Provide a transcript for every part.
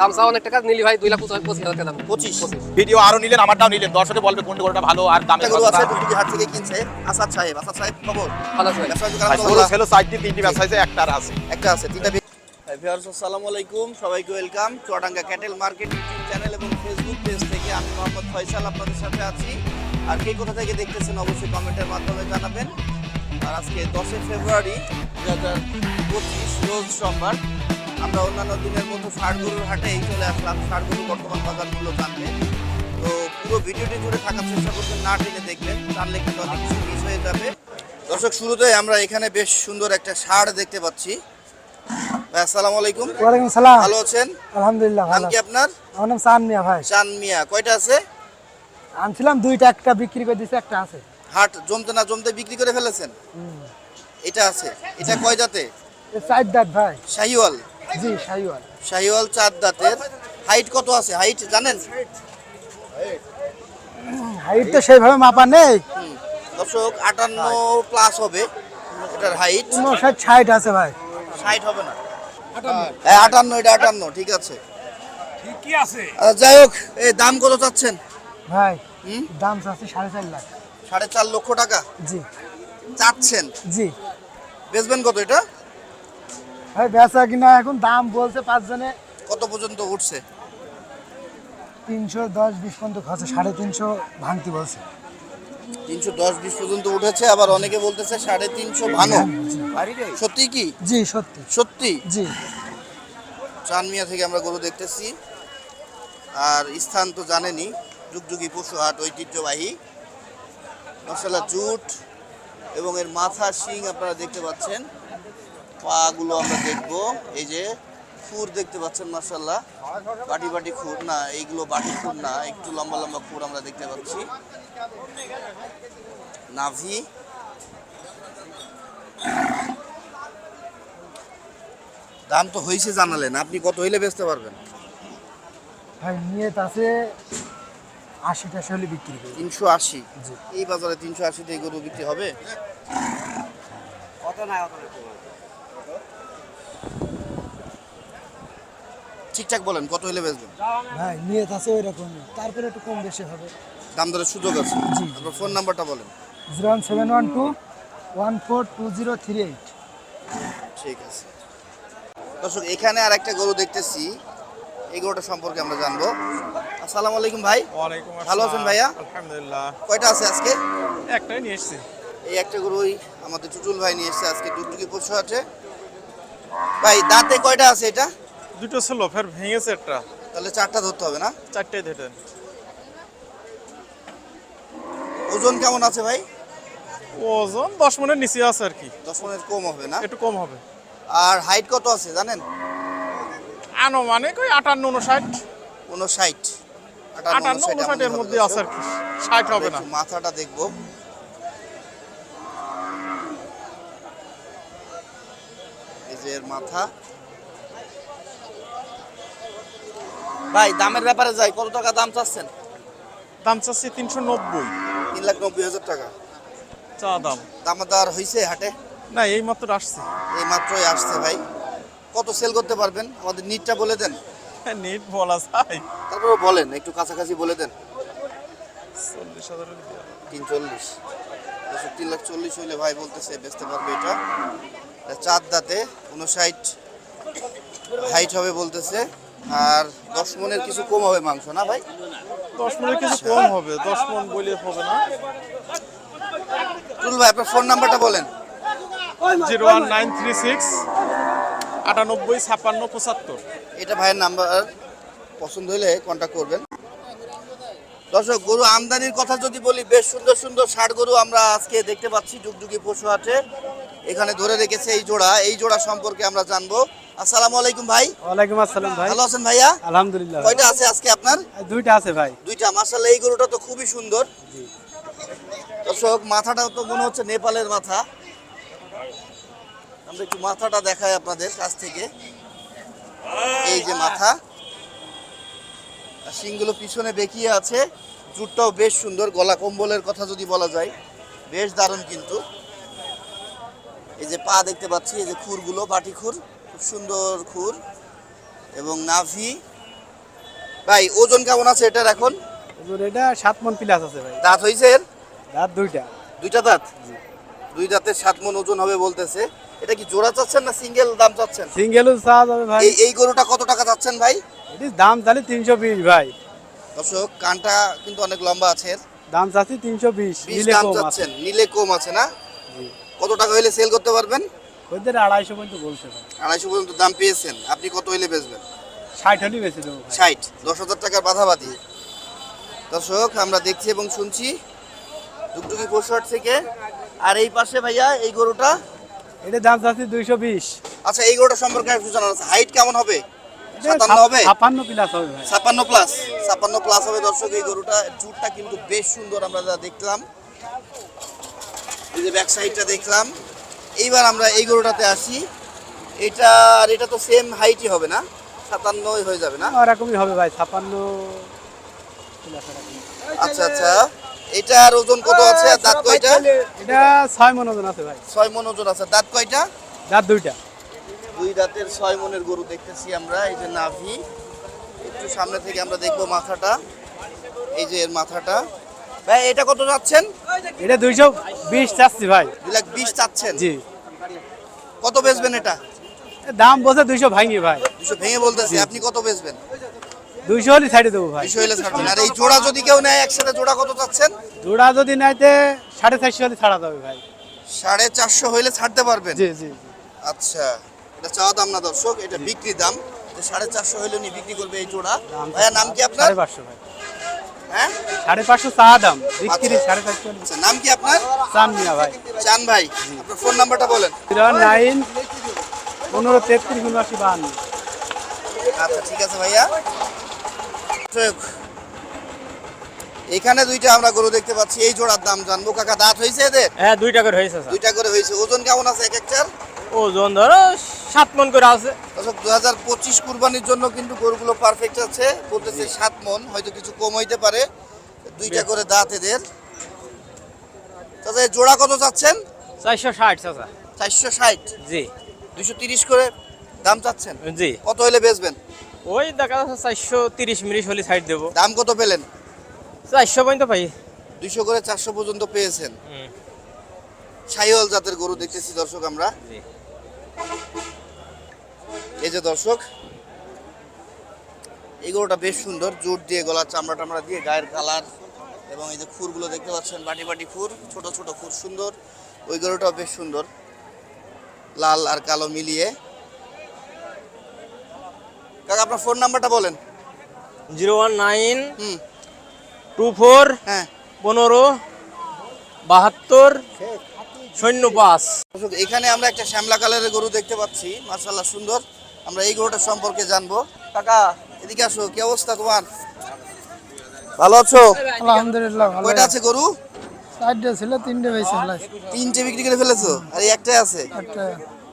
দাম চাও অনেক টাকা নীলি ভাই দুই লাখ পঁচিশ পঁচিশ হাজার টাকা দাম। পঁচিশ? ভিডিও আরও নিলেন আমারটাও নিলেন। দর্শকে বলবে কোন গরুটা ভালো আর দাম গরু আছে দুটি হাট থেকে কিনছে। আসাদ সাহেব আসাদ সাহেব খবর? ভালো আছে গরু? ছিল চারটি তিনটি ব্যবসা হয়েছে একটা আর আছে। একটা আছে তিনটা ভিউয়ার্স আসসালামু আলাইকুম। সবাইকে welcome Chuadanga cattle market YouTube channel এবং ফেসবুক পেজ থেকে আমি মোহাম্মদ ফয়সাল আপনাদের সাথে আছি। আর কে কোথা থেকে দেখতেছেন অবশ্যই কমেন্টের মাধ্যমে জানাবেন। আর আজকে দশই ফেব্রুয়ারি দু হাজার পঁচিশ রোজ সোমবার। আমরা অন্যান্য দিনের মতো ষাট হাটে এই চলে আসলাম ষাটগরু বর্তমান বাজার মূল্য জানতে। তো পুরো ভিডিওটি জুড়ে থাকার চেষ্টা করবেন না টেনে দেখবেন জানলে কিন্তু অনেক কিছু মিস হয়ে যাবে। দর্শক শুরুতে আমরা এখানে বেশ সুন্দর একটা ষাড় দেখতে পাচ্ছি। আসসালামু আলাইকুম। ওয়ালাইকুম সালাম। ভালো আছেন? আলহামদুলিল্লাহ নাম কি আপনার? আমার নাম সান মিয়া ভাই। চান মিয়া কয়টা আছে? আনছিলাম দুইটা একটা বিক্রি করে একটা আছে। হাট জমতে না জমতে বিক্রি করে ফেলেছেন? এটা আছে। এটা কয় জাতে? এ চার দাঁত ভাই। শাহিওয়াল। জি শাহিওয়াল। শাহিওয়াল চার দাঁতের। হাইট কত আছে? হাইট জানেন? হাইট তো সেইভাবে মাপা নেই। হুম। দর্শক আটান্ন প্লাস হবে এটার হাইট উনষাট ষাট আছে ভাই। ষাট হবে না। হ্যাঁ আটান্ন এটা আটান্ন ঠিক আছে। ঠিকই আছে। যাই হোক এই দাম কত চাচ্ছেন? ভাই হুম? দাম আছে সাড়ে চার লাখ। সাড়ে চার লক্ষ টাকা? জি। চাচ্ছেন? জি। বেচবেন কত এটা? ভাই বেচা কিনা এখন দাম বলছে পাঁচজনে। কত পর্যন্ত উঠছে? তিনশো দশ বিশ পর্যন্ত খরচা সাড়ে তিনশো ভাঙতি বলছে। তিনশো দশ বিশ পর্যন্ত উঠেছে আবার অনেকে বলতেছে সাড়ে তিনশো ভানো সত্যি কি? জি সত্যি। সত্যি? জি। চানমিয়া থেকে আমরা গরু দেখতেছি। আর স্থান তো জানেনই যুগযুগী পশু হাট ঐতিহ্যবাহী। মশলা জুট এবং এর মাথা শিং আপনারা দেখতে পাচ্ছেন। পাগুলো আমরা দেখব। এই যে খুর দেখতে পাচ্ছেন মার্শাল্লাহ বাটি বাটি খুর না এইগুলো বাটি খুর না একটু লম্বা লম্বা খুর আমরা দেখতে পাচ্ছি। নাভি। দাম তো হয়েছে জানালেন আপনি কত হইলে বেচতে পারবেন? ভাই নিয়ে আছে আশি টাশি হলে বিক্রি করি। তিনশো আশি? জি। এই বাজারে তিনশো আশিতে গরু বিক্রি হবে? ঠিকঠাক বলেন কত হইলে বেচবেন? ভাই নিয়ে আছে ওই রকম তারপরে একটু কম বেশি হবে। দাম দরের সুযোগ আছে। আপনার ফোন নাম্বারটা বলেন। Zero one seven one two one four two zero three eight. ঠিক আছে। দর্শক এখানে আর একটা গরু দেখতেছি। এই গরুটা সম্পর্কে আমরা জানব। আসসালামু আলাইকুম ভাই। ওয়ালাইকুম ভালো আছেন ভাইয়া? আলহামদুলিল্লাহ। কয়টা আছে আজকে? একটাই নিয়ে এসেছি। এই একটা গরুই আমাদের টুটুল ভাই নিয়ে এসেছে আজকে ডুগডুগি পশু আছে ভাই দাঁতে কয়টা আছে এটা? দুটো ছিল ফের ভেঙেছে একটা। তাহলে চারটা ধরতে হবে না? চারটে ধরে ওজন কেমন আছে ভাই? ওজন দশ মনের নিচে আছে আর কি। দশ মনের কম হবে না? একটু কম হবে। আর হাইট কত আছে জানেন? আনুমানিক ওই আটান্ন উনষাট উনষাট আটান্ন উনষাটের মধ্যে আছে আর কি। ষাট হবে না। মাথাটা দেখব। এই যে এর মাথা। ভাই দামের ব্যাপারে যাই কত টাকা দাম চাচ্ছেন? দাম চাচ্ছি তিনশো নব্বই। তিন লাখ নব্বই হাজার টাকা। চা দাম। দামাদার হয়েছে হাটে? না এই মাত্র আসছে। এই মাত্রই আসছে ভাই। কত সেল করতে পারবেন? আমাদের নিটটা বলে দেন। নিট বলা যায়। তারপরে বলেন একটু কাছাকাছি বলে দেন। চল্লিশ হাজার তিন চল্লিশ তিন লাখ চল্লিশ হইলে ভাই বলতেছে বেচতে পারবে এটা। এটা চার দাঁতে উনষাট হাইট হবে বলতেছে। আর দশ মনের কিছু কম হবে মাংস না ভাই? দশ মনের কিছু কম হবে দশ মন বলে হবে না। টুল ভাই আপনার ফোন নাম্বারটা বলেন। Zero one nine three six আটানব্বই ছাপ্পান্ন পঁচাত্তর। এটা ভাইয়ের নাম্বার। পছন্দ হলে কন্ট্যাক্ট করবেন। দর্শক গরু আমদানির কথা যদি বলি বেশ সুন্দর সুন্দর ষাট গরু আমরা আজকে দেখতে পাচ্ছি যুগযুগি পশু হাটে। এখানে ধরে রেখেছে এই জোড়া। এই জোড়া সম্পর্কে আমরা জানব। আসসালামু আলাইকুম ভাই। ওয়ালাইকুম আসসালাম ভাই। ভালো আছেন ভাইয়া? আলহামদুলিল্লাহ। কয়টা আছে আজকে আপনার? দুইটা আছে ভাই। দুইটা। মার্শাল্লাহ এই গরুটা তো খুবই সুন্দর। দর্শক মাথাটাও তো মনে হচ্ছে নেপালের মাথা। আমরা একটু মাথাটা দেখাই আপনাদের কাছ থেকে। এই যে মাথা। শিংগুলো পিছনে বেঁকিয়ে আছে। জুটটাও বেশ সুন্দর। গলা কম্বলের কথা যদি বলা যায় বেশ দারুণ কিন্তু। এই যে পা দেখতে পাচ্ছি এই যে খুরগুলো বাটি খুর খুব সুন্দর খুর এবং নাভি। ভাই ওজন কেমন আছে এটার এখন? এটা সাত মন প্লাস আছে ভাই। দাঁত হয়েছে এর? রাত দুইটা। দুইটা দাঁত? দুই দাঁতের সাত মন ওজন হবে বলতেছে। এটা কি জোড়া চাচ্ছেন না সিঙ্গেল দাম চাচ্ছেন? সিঙ্গেলও চাওয়া যাবে ভাই। এই এই গরুটা কত টাকা চাচ্ছেন ভাই? এটির দাম চালি তিনশো বিশ ভাই। দর্শক কানটা কিন্তু অনেক লম্বা আছে এর। দাম চাচ্ছি তিনশো বিশ দাম চাচ্ছেন নিলে কম আছে না? কত টাকা হইলে সেল করতে পারবেন? ওদের আড়াইশো পর্যন্ত বলছে আড়াইশো পর্যন্ত দাম পেয়েছেন। আপনি কত হইলে বেচবেন? ষাট হলেই বেশি দেবো ষাট দশ হাজার টাকার বাধাবাধি। দর্শক আমরা দেখছি এবং শুনছি ডুগডুগি পশুহাট থেকে। আর এই পাশে ভাইয়া এই গরুটা? এটার দাম চাচ্ছি দুইশো বিশ। আচ্ছা এই গরুটা সম্পর্কে একটু জানার আছে। হাইট কেমন হবে? সাতান্ন হবে? ছাপান্ন প্লাস হবে প্লাস হবে দর্শক এই গরুটা। চুটটা কিন্তু বেশ সুন্দর আমরা যা দেখলাম। এই যে ব্যাক সাইডটা দেখলাম। এইবার আমরা এই গরুটাতে আসি। এটা আর এটা তো সেম হাইটই হবে না সাতান্নই হয়ে যাবে না ওরকমই হবে ভাই ছাপান্ন। আচ্ছা আচ্ছা। এটার ওজন কত আছে? আর দাঁত কয়টা? এটা ছয় মন ওজন আছে ভাই। ছয় মন ওজন আছে। দাঁত কয়টা? দাঁত দুইটা। দুই দাঁতের ছয় মনের গরু দেখতেছি আমরা এই যে নাভি। একটু সামনে থেকে আমরা দেখব মাথাটা। এই যে এর মাথাটা। ভাই এটা কত যাচ্ছেন এটা দুইশো বিশ চাচ্ছি ভাই। দুই লাখ বিশ চাচ্ছেন? জি। কত বেচবেন এটা? দাম বলছে দুইশো ভাঙি ভাই। দুশো ভেঙে বলতেছি আপনি কত বেচবেন? দুইশো হলে ছাড়ি দেবো ভাই। দুশো হলে ছাড়বেন। আর এই জোড়া যদি কেউ নেয় একসাথে জোড়া কত চাচ্ছেন? জোড়া যদি নাইতে সাড়ে চারশো হলে ছাড়া যাবে ভাই। সাড়ে চারশো হইলে ছাড়তে পারবেন? জি জি। আচ্ছা এটা চাওয়া দাম না দর্শক এটা বিক্রি দাম। সাড়ে চারশো হইলে উনি বিক্রি করবে এই জোড়া। ভাইয়া নাম কি আপনার? সাড়ে পাঁচশো ভাই। হ্যাঁ? সাড়ে পাঁচশো চা দাম বিক্রি সাড়ে চারশো আচ্ছা নাম কি আপনার? চান মিয়া ভাই। চান ভাই। আপনার ফোন নাম্বারটা বলেন। জিরো নাইন পনেরো তেত্রিশ উনআশি বাহান্ন। আচ্ছা ঠিক আছে ভাইয়া। এখানে দুইটা আমরা গরু দেখতে পাচ্ছি। এই জোড়ার দাম জানব। কাকা দাঁত হয়েছে এদের? হ্যাঁ দুইটা করে হয়েছে দুইটা করে হয়েছে ওজন কেমন আছে এক একটার? ওজন ধরো সাত মন করে আছে। দর্শক দু হাজার পঁচিশ কুরবানির জন্য কিন্তু গরুগুলো পারফেক্ট আছে। বলতেছে সাত মন হয়তো কিছু কম হইতে পারে। দুইটা করে দাঁত এদের। তাহলে জোড়া কত চাচ্ছেন? চারশো ষাট চাচা। চারশো ষাট? জি। দুশো তিরিশ করে দাম চাচ্ছেন? জি। কত হইলে বেচবেন? ওই দেখা যাচ্ছে চারশো তিরিশ মিনিট হলে সাইড দেবো। দাম কত পেলেন? চারশো পর্যন্ত পাই। দুইশো করে চারশো পর্যন্ত পেয়েছেন। হুম। সাইওয়াল জাতের গরু দেখতেছি দর্শক আমরা। জি। এই যে দর্শক এই গরুটা বেশ সুন্দর জোর দিয়ে গলার চামড়া টামড়া দিয়ে গায়ের কালার এবং এই যে খুরগুলো দেখতে পাচ্ছেন বাটি বাটি খুর ছোট ছোট খুর সুন্দর। ওই গরুটাও বেশ সুন্দর লাল আর কালো মিলিয়ে। কাকা আপনার ফোন নাম্বারটা বলেন। Zero one nine two four হ্যাঁ। পনেরো বাহাত্তর পাঁচ দর্শক এখানে আমরা একটা শ্যামলা কালারের গরু দেখতে পাচ্ছি। মার্শাল্লাহ সুন্দর। আমরা এই গরুটা সম্পর্কে জানব। কাকা এদিকে আসো কি অবস্থা তোমার? ভালো আছো? আলহামদুলিল্লাহ ভালো কয়টা আছে। গরু? চারটে ছিল তিনটে বেশি তিনটে বিক্রি করে ফেলেছো? আর এই একটাই আছে? একটা।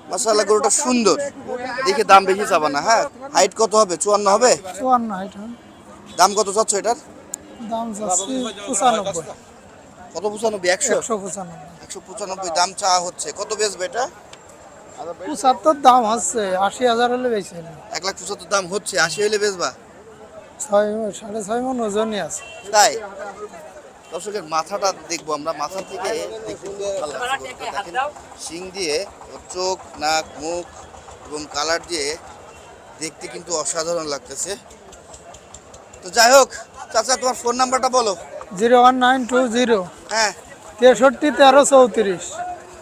মার্শাল্লাহ গরুটা সুন্দর। দেখে দাম বেশি চাবা না হ্যাঁ? হাইট কত হবে? চুয়ান্ন হবে? চুয়ান্ন হাইট দাম কত চাচ্ছ এটার? দাম যাচ্ছে পঁচানব্বই। কত পঁচানব্বই? একশো? একশো পঁচানব্বই। একশো পঁচানব্বই দাম চাওয়া হচ্ছে। কত বেচবে এটা? পঁচাত্তর দাম হচ্ছে আশি হাজার হলে বেশি এক লাখ পঁচাত্তর দাম হচ্ছে আশি হলে বেচবা? ছয় সাড়ে ছয় মন ওজনই আছে। তাই? দর্শকের মাথাটা দেখব আমরা মাথা থেকে শিং দিয়ে চোখ নাক মুখ এবং কালার দিয়ে দেখতে কিন্তু অসাধারণ লাগতেছে। তো যাই হোক চাচা তোমার ফোন নাম্বারটা বলো। Zero one nine two zero. হ্যাঁ। তেষট্টি তেরো চৌত্রিশ।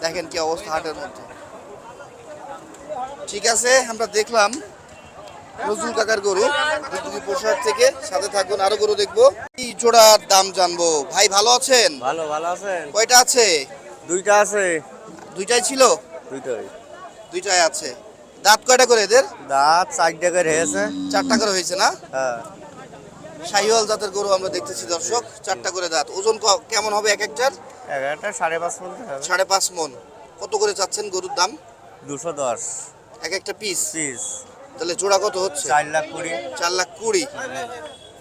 দেখেন কি অবস্থা হাটের মধ্যে। ঠিক আছে আমরা দেখলাম নজরুল কাকার গরু। দুধুকি পোশাক থেকে সাথে থাকুন আরও গরু দেখব। এই জোড়ার দাম জানব? ভাই ভালো আছেন? ভালো ভালো আছেন। কয়টা আছে? দুইটা আছে। দুইটাই ছিল? দুইটাই। দুইটাই আছে। দাঁত কয়টা করে এদের? দাঁত চারটা করে হয়েছে। চারটা করে হয়েছে না? হ্যাঁ। শাহিওয়াল জাতের গরু আমরা দেখতেছি দর্শক। চারটা করে দাঁত। ওজন কেমন হবে এক একটার? এগারোটা সাড়ে পাঁচ বলতে সাড়ে পাঁচ মন। কত করে চাচ্ছেন গরুর দাম? দুশো দশ। এক একটা পিস পিস তাহলে জোড়া কত হচ্ছে? চার লাখ কুড়ি। চার লাখ কুড়ি।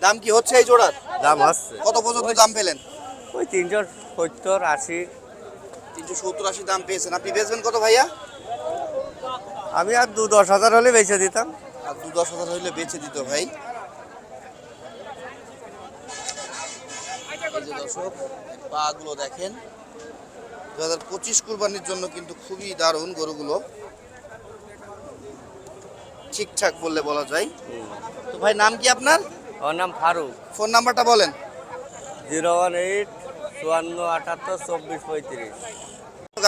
দাম কি হচ্ছে এই জোড়ার? দাম আসছে কত পর্যন্ত দাম পেলেন? ওই তিনশো সত্তর আশি। তিনশো সত্তর আশি দাম পেয়েছেন। আপনি বেচবেন কত ভাইয়া? আমি আর দু দশ হাজার হলে বেঁচে দিতাম। আর দু দশ হাজার হলে বেচে দিত ভাই। দর্শক পা গুলো দেখেন। দু হাজার পঁচিশ কুরবানির জন্য কিন্তু খুবই দারুণ গরুগুলো। ঠিকঠাক বললে বলা যায়। তো ভাই নাম কি আপনার? আমার নাম ফারুক। ফোন নাম্বারটা বলেন। জিরো ওয়ান এইট চুয়ান্ন আটাত্তর চব্বিশ পঁয়ত্রিশ।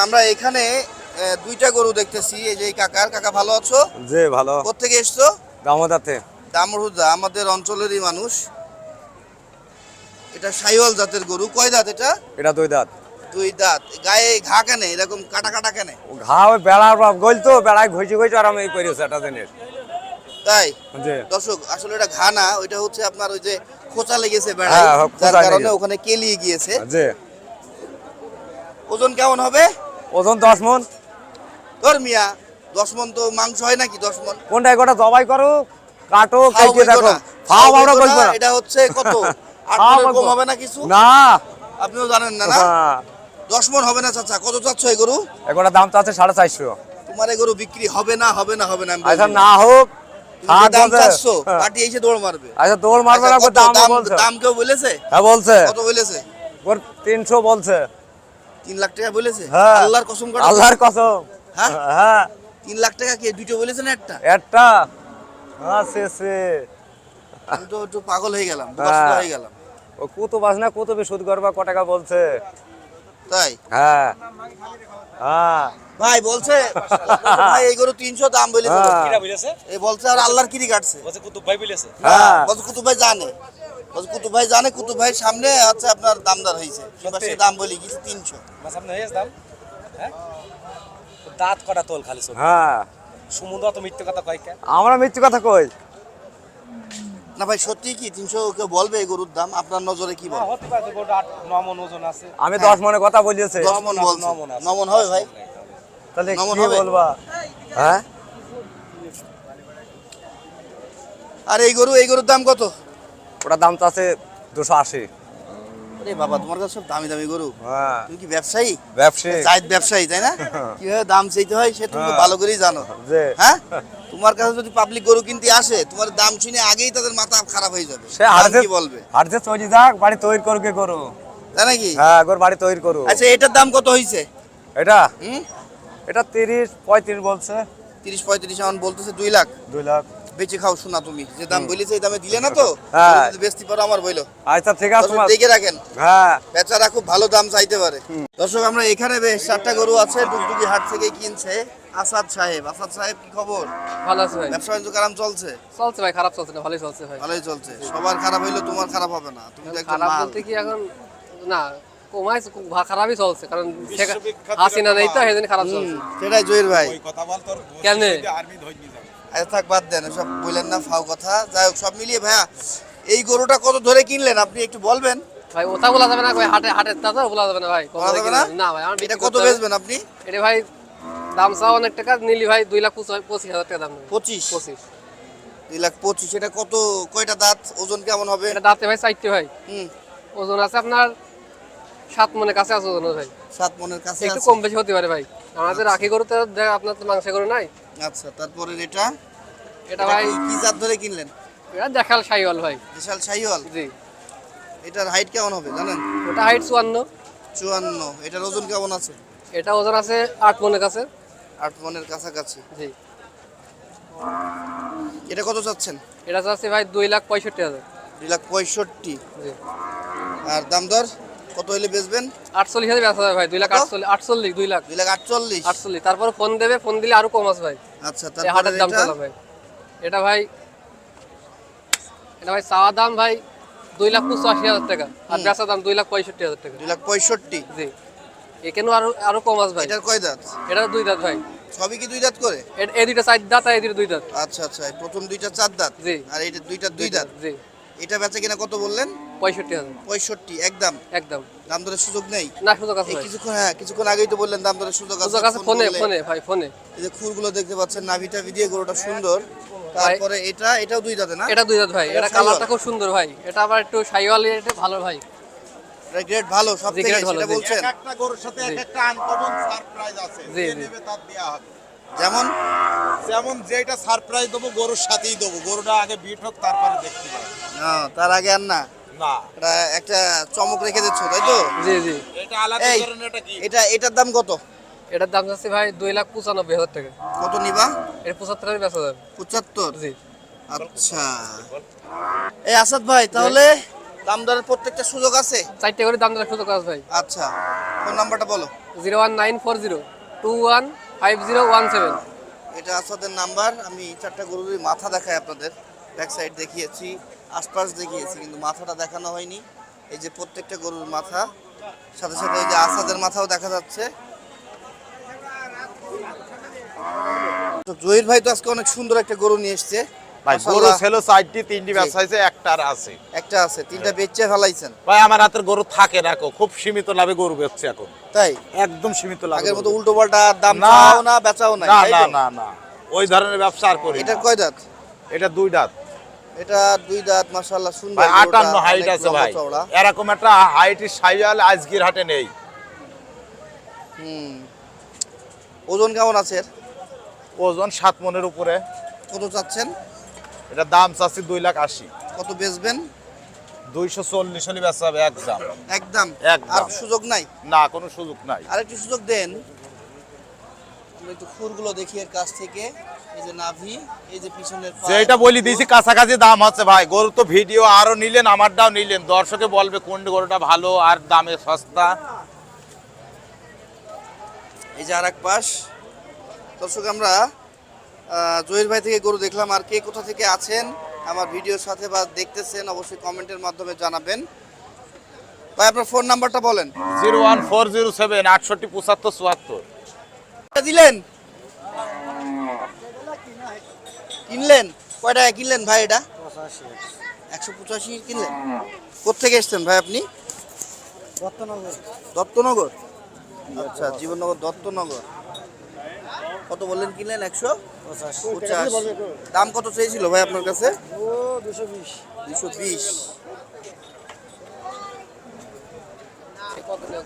আমরা এখানে আহ, দুইটা গরু দেখতেছি। এই যে এই কাকার কাকা ভালো আছো? জি ভালো। কোথেকে এসছো? দামোদাতে। দামরহুদা আমাদের অঞ্চলেরই মানুষ। এটা সাইওয়াল জাতের গরু। কয় দাঁত এটা? এটা দুই দাঁত। দুই দাঁত। গায়ে ঘা কেনে? এরকম কাটা কাটা কেনে? ঘা ওই বেড়ার গল তো বেড়ায় ঘষি ঘষি আর আমি করেছি একটা জিনিস তাই? দর্শক আসলে এটা ঘা না ওইটা হচ্ছে আপনার ওই যে খোঁচা লেগেছে বেড়ায়। হ্যাঁ, যার কারণে ওখানে কেলিয়ে গিয়েছে। জি। ওজন কেমন হবে? ওজন দশ মন। ধর মিয়া দশ মন তো মাংস হয় নাকি দশ মন? কোনটা গোটা জবাই করো কাটো বলব দেখো। না। খাও খাও আমরা বলব এটা হচ্ছে কত? কম হবে না কিছু? না। আপনিও জানেন না না। দশ মন হবে না চাচা। কত চাচ্ছ এই গরু? এগুলোর দাম তো সাড়ে চারশো। তোমার এই গরু বিক্রি হবে না হবে না হবে না আচ্ছা না হোক তুমি যে হাত দাম বলছে। চাচ্ছ। এসে দৌড় মারবে। আচ্ছা দৌড় মারবে না দাম দাম কেউ বলেছে? হ্যাঁ বলছে। কত বলেছে? ওর তিনশো বলছে। তিন লাখ টাকা বলেছে? হ্যাঁ। আল্লাহর কসম করে। আল্লাহর কসম। হ্যাঁ? হ্যাঁ। তিন লাখ টাকা কে দুটো বলেছে না একটা? একটা। হ্যাঁ সে সে আমি তো একটু পাগল হয়ে গেলাম হ্যাঁ। হয়ে গেলাম। ও কুতু বাস না কুতুবে সুদ করবা ক টাকা বলছে? তাই? হ্যাঁ। হ্যাঁ। ভাই বলছে ভাই এই গরু তিনশো দাম বলেছে হ্যাঁ। বলছে। এই বলছে আর আল্লাহর কিরি কাটছে। হ্যাঁ। হ্যাঁ। বলছে কুতুব ভাই জানে। বলছে কুতুব ভাই জানে কুতুব ভাই সামনে আছে আপনার দামদার হয়েছে। এবার সে দাম বলি কিছু তিনশো। দাঁত কটা তোল খালি সব। হ্যাঁ। সমুদ্র তো মিথ্যে কথা কয় কে? আমরা মিথ্যে কথা কই? না ভাই সত্যি কি? তিনশো কেউ বলবে এই গরুর দাম? আপনার নজরে কি বলবে হতে পারে গোটা আট নমন ওজন আছে। আমি দশ মনে কথা বলিয়েছে। দশ মন বলছে। নমন নমন হবে ভাই? তাহলে নমন কি হবে? বলবা? হ্যাঁ? আর এই গরু এই গরুর দাম কত? ওটার দাম তো আছে দুশো আশি। আরে বাবা তোমার কাছে সব দামি দামি গরু। হ্যাঁ। তুমি কি ব্যবসায়ী? ব্যবসায়ী। জায়দ ব্যবসায়ী তাই না? কীভাবে দাম চাইতে হয় সে তুমি ভালো করেই জানো। হ্যাঁ? তোমার কাছে যদি পাবলিক গরু কিনতে আসে তোমার দাম শুনে আগেই তাদের মাথা খারাপ হয়ে যাবে। সে দাম কি বলবে? হাড়তে তৈরি থাক বাড়ি তৈরি করুকে করু তাই নাকি? হ্যাঁ গোর বাড়ি তৈরি করু আচ্ছা এটার দাম কত হয়েছে এটা? হুম? এটা তিরিশ পঁয়ত্রিশ বলছে। তিরিশ পঁয়ত্রিশ এমন বলতেছে দুই লাখ। দুই লাখ। বেঁচে খাও শোনা তুমি। যে দাম বলেছে এই দামে দিলে না তো? হ্যাঁ। বেচতে পারো আমার বইলো। আচ্ছা ঠিক আছে তোমার দেখে রাখেন। হ্যাঁ। বেচারা খুব ভালো দাম চাইতে পারে। দর্শক আমরা এখানে বেশ চারটা গরু আছে ডুগডুগি হাট থেকে কিনছে আসাদ সাহেব। আসাদ সাহেব কি খবর? ভালো আছে ভাই। ব্যবসা বাণিজ্য কারাম চলছে? চলছে ভাই খারাপ চলছে না ভালোই চলছে ভাই। ভালোই চলছে। সবার খারাপ হইল তোমার খারাপ হবে না। তুমি তো একজন খারাপ মাল। বলতে কি এখন না কমাই খারাপই চলছে। কারণ হাসিনা নেই তো সেদিন খারাপ চলছে। সেটাই জহির ভাই। কথা বল তোর কেমনে আর্মি ধরে নিয়ে যাবে। থাক বাদ দেন সব বললেন না ফাও কথা। যাই হোক সব মিলিয়ে ভাইয়া এই গরুটা কত ধরে কিনলেন? আপনি একটু বলবেন? ভাই ওটা বলা যাবে না ভাই হাটে হাটের তা তো বলা যাবে না ভাই বলা যাবে না? না ভাই আমার এটা কত বেচবেন আপনি? এটা ভাই দাম চাও অনেক টাকা নিলি ভাই দুই লাখ পঁচিশ পঁচিশ হাজার টাকা দাম পঁচিশ? পঁচিশ। দুই লাখ পঁচিশ এটা কত কয়টা দাঁত? ওজন কেমন হবে? এটা দাঁতে ভাই চারটে ভাই। হুম। ওজন আছে আপনার সাত মনের কাছে আছে ওজন ভাই। সাত মনের কাছে একটু কম বেশি হতে পারে ভাই। আমাদের রাখি গরু তো দেখ আপনার তো মাংস গরু নাই? আচ্ছা তারপরে এটা? এটা ভাই কি- জাত ধরে কিনলেন? এটা দেখাল সাইওয়াল ভাই। বিশাল শাহিওয়াল? জি। এটার হাইট কেমন হবে জানেন? ওটা হাইট চুয়ান্ন। চুয়ান্ন। এটার ওজন কেমন আছে? এটা ওজন আছে আট মনের কাছে। আট মনের কাছাকাছি। জি। এটা কত চাচ্ছেন? এটা আছে ভাই দুই লাখ পঁয়ষট্টি হাজার। দুই লাখ পঁয়ষট্টি। জি। আর দাম দর? কত হইলে বেচবেন? আটচল্লিশ হাজার বেচা যাবে ভাই দুই লাখ আটচল্লিশ আটচল্লিশ দুই লাখ। দুই লাখ আটচল্লিশ। আটচল্লিশ তারপর ফোন দেবে ফোন দিলে আরও কম আছে ভাই। আচ্ছা তারপরে হাটের দাম চলা ভাই। এটা ভাই এটা ভাই চাওয়া দাম ভাই দুই লাখ পঁচাশি হাজার টাকা আর বেচা দাম দুই লাখ পঁয়ষট্টি হাজার টাকা। দুই লাখ পঁয়ষট্টি? জি। এখানেও আরও আরও কম আছে ভাই। এটার কয় দাঁত? এটা দুই দাঁত ভাই। সবই কি দুই দাঁত করে? এই দুইটা চার দাঁত আর এই দুইটা দুই দাঁত। আচ্ছা আচ্ছা প্রথম দুইটা চার দাঁত? জি। আর এটা দুইটা দুই দাঁত? জি। এটা বেচা কিনা কত বললেন? পঁয়ষট্টি হাজার। পঁয়ষট্টি একদম? একদম। দাম দরের সুযোগ নেই? না সুযোগ আছে কিছুক্ষণ হ্যাঁ কিছুক্ষণ আগেই তো বললেন দাম দরের সুযোগ আছে সুযোগ আছে ফোন ফোনে ফোনে ভাই ফোনে। এই যে খুরগুলো দেখতে পাচ্ছেন নাভিটা ভিডিও গরুটা সুন্দর। তারপরে এটা এটাও দুই দাঁতে না? এটা দুই দাঁত ভাই। এটা এটা কালারটা খুব সুন্দর ভাই। এটা আবার একটু সাইওয়াল এটা ভালো ভাই। এটা গ্রেড ভালো সব থেকে সেটা বলছেন? একটা গরুর সাথে একটা আনকমন সারপ্রাইজ আছে। যে নেবে তার দেয়া হবে। যেমন যেমন যেটা সারপ্রাইজ দেবো গরুর সাথেই দেবো। গরুটা আগে বিট হোক তারপরে দেখতে পাবে হ্যাঁ, তার আগে আর না? না। এটা একটা চমক রেখে দিচ্ছ তাই তো? জি জি। এটা আলাদা ধরনের এটা কি? এটা এটার দাম কত? এটার দাম যাচ্ছে ভাই দুই লাখ পঁচানব্বই হাজার টাকা। কত নিবা? এর পঁচাত্তর হাজার বেচা যাবে। পঁচাত্তর? জি। আচ্ছা। এই আসাদ ভাই তাহলে দাম দরের প্রত্যেকটা সুযোগ আছে? চারটে করে দাম দেওয়ার সুযোগ আছে ভাই। আচ্ছা। ফোন নাম্বারটা বলো। Zero one nine four zero two one five zero one seven. এটা আসাদের নাম্বার। আমি চারটা গরুর মাথা দেখাই আপনাদের। ব্যাক সাইড দেখিয়েছি, আশপাশ দেখিয়েছি, কিন্তু মাথাটা দেখানো হয়নি। এই যে প্রত্যেকটা গরুর মাথা, সাথে সাথে এই যে আসাদের মাথাও দেখা যাচ্ছে। জহির ভাই তো আজকে অনেক সুন্দর একটা গরু নিয়ে এসছে। ভাই গরু ছিল চারটি তিনটি ব্যবসা হয়েছে একটার আছে। একটা আছে তিনটা বেচে ফেলাইছেন। ভাই আমার হাতের গরু থাকে না খুব সীমিত লাভে গরু বেচছে এখন। তাই? একদম সীমিত লাভে আগের মতো উল্টো পাল্টা দাম না। চাও না বেচাও না না না না ওই ধরনের ব্যবসা আর করি এটার না। কয় দাঁত? এটা দুই দাঁত। এটা দুই দাঁত মাশাআল্লাহ সুন্দর ভাই গরুটা, আটান্ন হাইট আছে ভাই। এরকম একটা হাইটের সাইয়াল আজকের হাটে নেই। হুম। ওজন কেমন আছে ওজন সাত মনের উপরে। কত চাচ্ছেন? এটা দাম চাচ্ছি দুই লাখ আশি। কত বেচবেন? দুইশো চল্লিশ হলে বেচা হবে একদম। একদম? একদম। আর সুযোগ নাই? না কোনো সুযোগ নাই। আর একটু সুযোগ দেন। আমরা একটু দেখি এর কাছ থেকে। এই যে নাভি এই যে পিছনের যেটা বলি দিয়েছি কাছাকাছি দাম হচ্ছে ভাই। গরু তো ভিডিও আরও নিলেন আমারটাও নিলেন। দর্শকে বলবে কোন গরুটা ভালো আর দামে সস্তা। এই যে আর এক পাশ। দর্শক আমরা জহির ভাই থেকে গরু দেখলাম আর কে কোথা থেকে আছেন আমার ভিডিওর সাথে বা দেখতেছেন অবশ্যই কমেন্টের মাধ্যমে জানাবেন। ভাই আপনার ফোন নাম্বারটা বলেন। Zero one four zero seven আটষট্টি পঁচাত্তর চুয়াত্তর। এটা দিলেন? কিনলেন? কয় টাকা কিনলেন ভাই এটা? একশো পঁচাশি কিনলেন? কোথেকে এসছেন ভাই আপনি? দত্তনগর। দত্তনগর? আচ্ছা জীবননগর দত্তনগর। কত বললেন কিনলেন? একশো পঁচাশি। দাম কত চেয়েছিল ভাই আপনার কাছে? দুশো বিশ।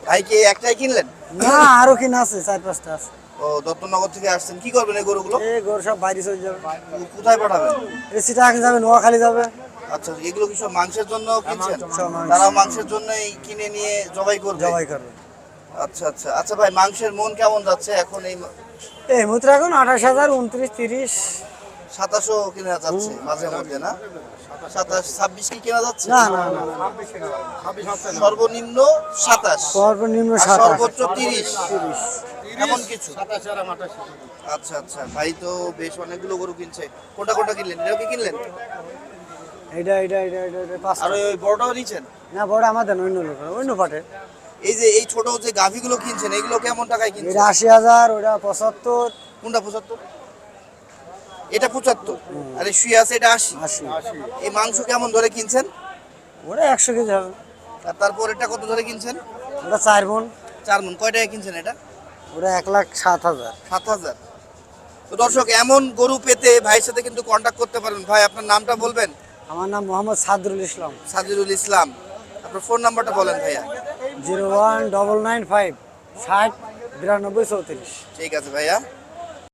ভাই কি একটাই কিনলেন? না আরও কিনা আছে চার পাঁচটা আছে। ও দত্তনগর থেকে আসছেন। কি করবেন এই গরুগুলো? এই গরু সব বাইরে চলে যাবে। কোথায় পাঠাবেন? এই সিটাং যাবে নোয়াখালী যাবে। আচ্ছা এগুলো কি সব মাংসের জন্য কিনছেন? সব তারা মাংসের জন্যই কিনে নিয়ে জবাই করবে? জবাই করবে। আচ্ছা আচ্ছা। আচ্ছা ভাই মাংসের মন কেমন যাচ্ছে এখন এই এই মুদ্রা এখন আঠাশ হাজার উনত্রিশ তিরিশ। সাতাশও কেনা যাচ্ছে মাঝে মধ্যে না? সাতাশ ছাব্বিশ কি কেনা যাচ্ছে? না না না। সর্বনিম্ন সাতাশ। সর্বনিম্ন সর্বোচ্চ তিরিশ। তিরিশ। এমন কিছু? আচ্ছা আচ্ছা। ভাই তো বেশ অনেকগুলো গরু কিনছে। কোনটা কোনটা কিনলেন? এটাও কি কিনলেন? এটা এটা এটা এটা এটা আর ওই ওই বড়টাও নিচ্ছেন না বড় আমাদের অন্য লোক অন্য পাটে এই যে এই ছোট যে গাভিগুলো কিনছেন এগুলো কেমন টাকায় কিনছেন? এটা আশি হাজার ওটা পঁচাত্তর। কোনটা পঁচাত্তর? এটা পঁচাত্তর। আরে শুয়ে আছে এটা আশি। আশি। এই মাংস কেমন ধরে কিনছেন? ওটা একশো কেজি হবে। আর তারপর এটা কত ধরে কিনছেন? ওটা চার মন। চার মন। কয় টাকা কিনছেন এটা? ওটা এক লাখ সাত হাজার। সাত হাজার। তো দর্শক এমন গরু পেতে ভাইয়ের সাথে কিন্তু কন্ট্যাক্ট করতে পারেন। ভাই আপনার নামটা বলবেন? আমার নাম মোহাম্মদ সাদরুল ইসলাম। সাজিরুল ইসলাম। আপনার ফোন নাম্বারটা বলেন ভাইয়া। Zero one double nine five ষাট বিরানব্বই চৌত্রিশ। ঠিক আছে ভাইয়া।